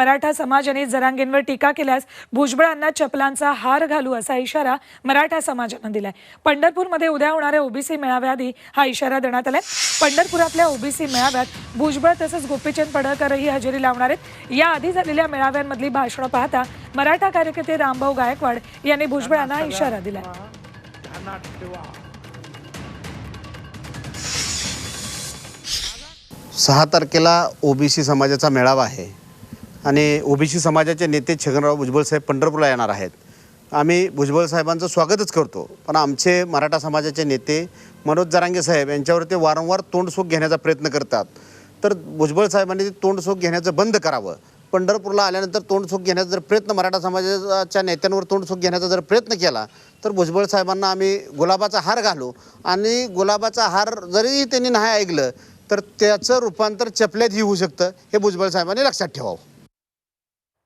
मराठा समाजाने जरांगेंवर टीका केल्यास भुजबळांना चपलांचा हार घालू असा इशारा मराठा समाजानं दिलाय. पंढरपूरमध्ये उद्या होणाऱ्या ओबीसी मेळाव्याआधी हा इशारा देण्यात आलाय. पंढरपुरातल्या ओबीसी मेळाव्यात भुजबळ तसंच गोपीचंद पडळकरही हजेरी लावणार आहेत. याआधी झालेल्या मेळाव्यांमधली भाषणं पाहता मराठा कार्यकर्ते रामभाऊ गायकवाड यांनी भुजबळांना हा इशारा ठेवा. सहा तारखेला ओबीसी समाजाचा मेळावा आहे. आणि ओबीसी समाजाचे नेते छगनराव भुजबळ साहेब पंढरपूरला येणार आहेत. आम्ही भुजबळ साहेबांचं स्वागतच करतो. पण आमचे मराठा समाजाचे नेते मनोज जरांगे साहेब यांच्यावर ते वारंवार तोंडसोक घेण्याचा प्रयत्न करतात. तर भुजबळ साहेबांनी ते तोंडसोक घेण्याचं बंद करावं. पंढरपूरला आल्यानंतर तोंडसोक घेण्याचा जर प्रयत्न मराठा समाजाच्या नेत्यांवर तोंडसोक घेण्याचा जर प्रयत्न केला तर भुजबळ साहेबांना आम्ही गुलाबाचा हार घालू. आणि गुलाबाचा हार जरी त्यांनी नाही ऐकलं तर त्याचं रूपांतर चपल्यातही होऊ शकतं हे भुजबळ साहेबांनी लक्षात ठेवावं.